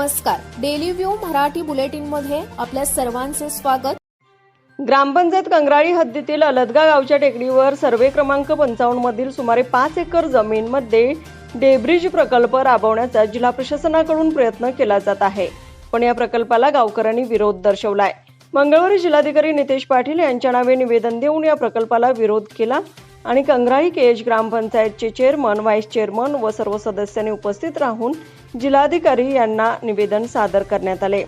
नमस्कार. Daily view Marathi बुलेटिनमध्ये आपल्या सर्वांचे स्वागत. ग्रामपंचायत कंगराळी हद्दीतील अलदगा गावच्या टेकडीवर सर्वे क्रमांक पंचावन्न मधील सुमारे पाच एकर जमीनमध्ये डेब्रिज प्रकल्प राबवण्याचा जिल्हा प्रशासनाकडून प्रयत्न केला जात आहे. पण या प्रकल्पाला गावकऱ्यांनी विरोध दर्शवलाय. मंगळवारी जिल्हाधिकारी नितेश पाटील यांच्या नावे निवेदन देऊन या प्रकल्पाला विरोध केला. आणि कंगराळी केज ग्रामपंचायतचे चेअरमन व्हाईस चेअरमन व सर्व सदस्यांनी उपस्थित राहून जिल्हाधिकारी यांना निवेदन सादर करण्यात आले.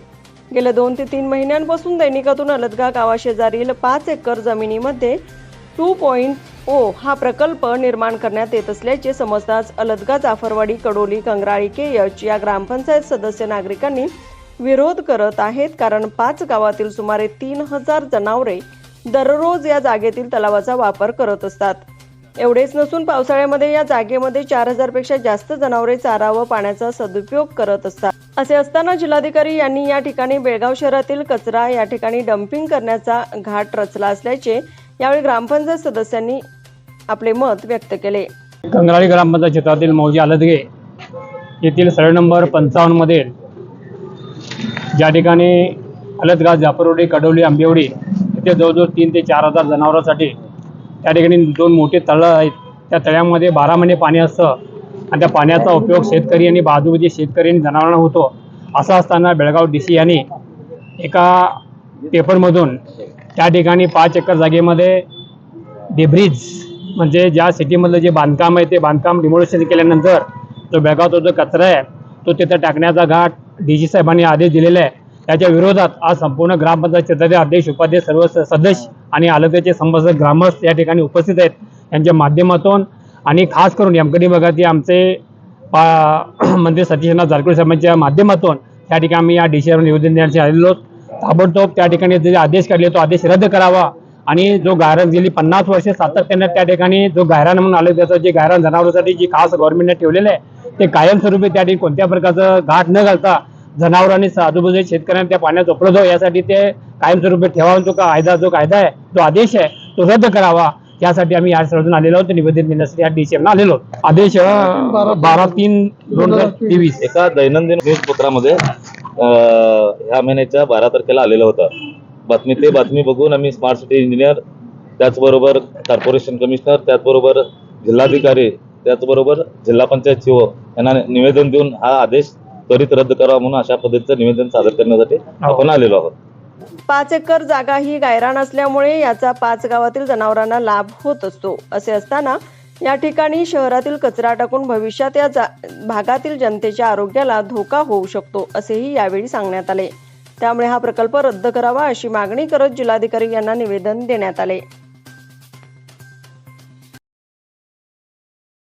गेल्या दोन ते तीन महिन्यांपासून दैनिकातून अलदगा गावाशेजारील पाच एकर जमिनीमध्ये टू पॉईंट ओ हा प्रकल्प निर्माण करण्यात येत असल्याचे समजताच अलदगा जाफरवाडी कडोली कंगराळी केयच या ग्रामपंचायत सदस्य नागरिकांनी विरोध करत आहेत कारण पाच गावातील सुमारे तीन हजार जनावरे दररोज या जागेतील तलावाचा वापर करत असतात. एवढेच नसून पावसाळ्यामध्ये या जागेमध्ये चार हजारपेक्षा जास्त जनावरे चारा व पाण्याचा सदुपयोग करत असतात. असे असताना जिल्हाधिकारी यांनी या ठिकाणी बेळगाव शहरातील कचरा या ठिकाणी डम्पिंग करण्याचा घाट रचला असल्याचे यावेळी ग्रामपंचायत सदस्यांनी आपले मत व्यक्त केले. कंगराळी ग्रामपंचायत क्षेत्रातील मौजी आलदगे येथील सरळ नंबर पंचावन्नमध्ये ज्या ठिकाणी अलदगा जापरोडी कडोली आंबेवडी इथे जवळजवळ तीन ते चार हजार जनावरांसाठी त्या ठिकाणी दोन मोठे तळं आहेत. त्या तळ्यामध्ये बारा महिने पाणी असतं. आणि त्या पाण्याचा उपयोग शेतकरी आणि बाजूचे शेतकरी आणि जनावरांना होतो. असं असताना बेळगाव डी सी यांनी एका पेपरमधून त्या ठिकाणी पाच एकर जागेमध्ये डेब्रिज म्हणजे ज्या सिटीमधलं जे बांधकाम आहे ते बांधकाम डिमोलेशन केल्यानंतर जो बेळगावचा जो कचरा आहे तो तिथं टाकण्याचा घाट डी जी साहेबांनी आदेश दिलेला आहे. त्याच्या विरोधात आज संपूर्ण ग्रामपंचायत क्षेत्राचे अध्यक्ष उपाध्यक्ष सर्व सदस्य आणि आलत्याचे संबंधित ग्रामस्थ या ठिकाणी उपस्थित आहेत. यांच्या माध्यमातून आणि खास करून यमकडी भागातील आमचे पा मंत्री सतीशनाथ जारकुळे साहेबांच्या माध्यमातून त्या ठिकाणी आम्ही या डी सी निवेदन देण्याचे आलेलो ताबडतोब त्या ठिकाणी जे आदेश काढले तो आदेश रद्द करावा आणि जो गायरान गेली पन्नास वर्ष सातत्याने त्या ठिकाणी जो गायरान म्हणून आलं त्याचं जे गायरान जनावरांसाठी जी खास गव्हर्नमेंटने ठेवलेलं आहे ते कायमस्वरूपी त्या ठिकाणी कोणत्या प्रकारचं घाट न घालता जनावरांनी आजूबाजूच्या शेतकऱ्यांना त्या पाण्यात उपलब्ध यासाठी ते कायमस्वरूपी ठेवावा. जो कायदा जो कायदा आहे जो आदेश आहे तो रद्द करावा. यासाठी आम्ही या सर्वजण आलेलो आहोत. निवेदन देण्यासाठी या डीसीएमना आलेलो आदेश बारा तीन दोन हजार तेवीस. एका दैनंदिन न्यूजपत्रामध्ये ह्या महिन्याच्या बारा तारखेला आलेलं होता. बातमी ते बातमी बघून आम्ही स्मार्ट सिटी इंजिनियर त्याचबरोबर कॉर्पोरेशन कमिशनर त्याचबरोबर जिल्हाधिकारी त्याचबरोबर जिल्हा पंचायत सीओ यांना निवेदन देऊन हा आदेश त्वरित रद्द करावा म्हणून अशा पद्धतीचं निवेदन सादर करण्यासाठी आपण आलेलो आहोत. पाच एकर जागा ही गायरान असल्यामुळे याचा पाच गावातील जनावरांना लाभ होत असतो असे असताना या ठिकाणी शहरातील कचरा टाकून भविष्यात या भागातील जनतेच्या आरोग्याला धोका होऊ शकतो असेही यावेळी सांगण्यात आले. त्यामुळे हा प्रकल्प रद्द करावा अशी मागणी करत जिल्हाधिकारी यांना निवेदन देण्यात आले.